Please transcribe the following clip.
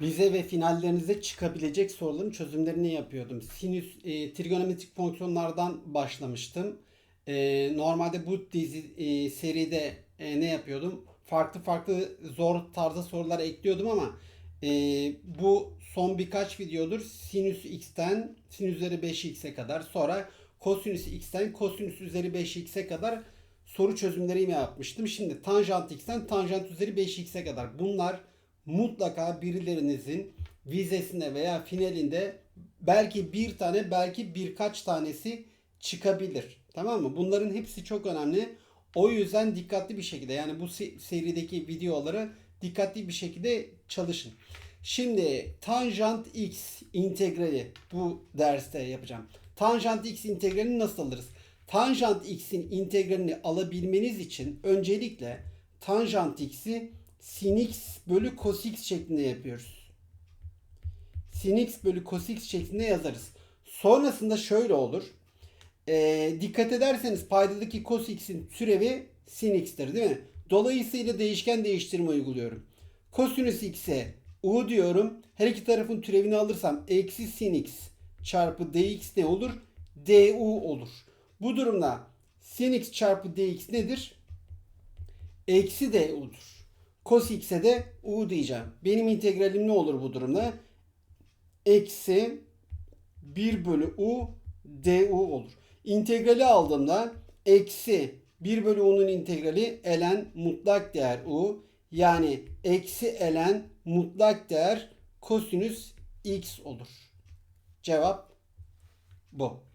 Vize ve finallerinize çıkabilecek soruların çözümlerini yapıyordum. Sinüs, e, trigonometrik fonksiyonlardan başlamıştım. E, normalde bu dizi e, seride e, ne yapıyordum? Farklı farklı zor tarzda sorular ekliyordum ama e, bu son birkaç videodur sinüs x'ten sinüs üzeri 5x'e kadar sonra kosinüs x'ten kosinüs üzeri 5x'e kadar soru çözümleri yapmıştım. Şimdi tanjant x'ten tanjant üzeri 5x'e kadar. Bunlar mutlaka birilerinizin vizesinde veya finalinde belki bir tane belki birkaç tanesi çıkabilir. Tamam mı? Bunların hepsi çok önemli. O yüzden dikkatli bir şekilde yani bu se- serideki videoları dikkatli bir şekilde çalışın. Şimdi tanjant x integrali bu derste yapacağım. Tanjant x integralini nasıl alırız? Tanjant x'in integralini alabilmeniz için öncelikle tanjant x'i sin x bölü cos x şeklinde yapıyoruz. Sin x bölü cos x şeklinde yazarız. Sonrasında şöyle olur. Ee, dikkat ederseniz paydadaki cos x'in türevi sin x'tir değil mi? Dolayısıyla değişken değiştirme uyguluyorum. Kosinüs x'e u diyorum. Her iki tarafın türevini alırsam eksi sin x çarpı dx ne olur? du olur. Bu durumda sin x çarpı dx nedir? Eksi du'dur. Cos x'e de u diyeceğim. Benim integralim ne olur bu durumda? Eksi 1 bölü u du olur. İntegrali aldığımda eksi 1 bölü u'nun integrali ln mutlak değer u yani eksi ln mutlak değer kosinüs x olur. Cevap bu.